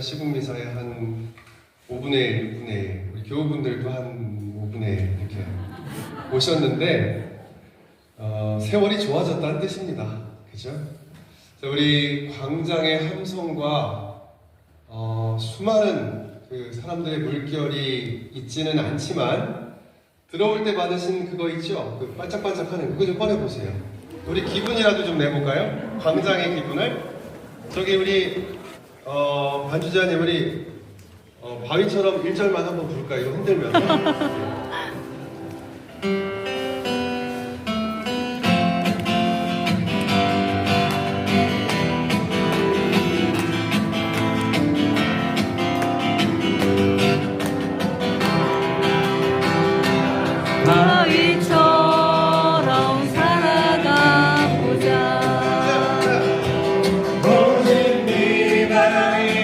시국미사의 한 5분의 1, 6분의 1, 우리 교우분들도 한 5분의 1 이렇게 오셨는데 어, 세월이 좋아졌다는 뜻입니다. 그죠? 자, 우리 광장의 함성과 어, 수많은 그 사람들의 물결이 있지는 않지만 들어올 때 받으신 그거 있죠? 그 반짝반짝하는 그거 좀 꺼내보세요. 우리 기분이라도 좀 내볼까요? 광장의 기분을. 저기 우리 어, 반주자님 우리 어, 바위처럼 1절만 한번 부를까요? 흔들면. Amen.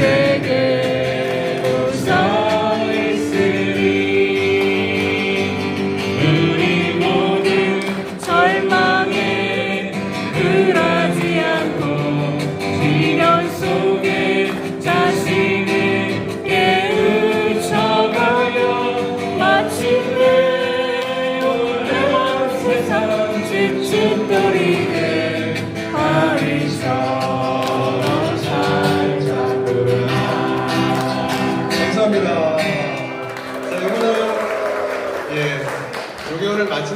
그 5개월을 마친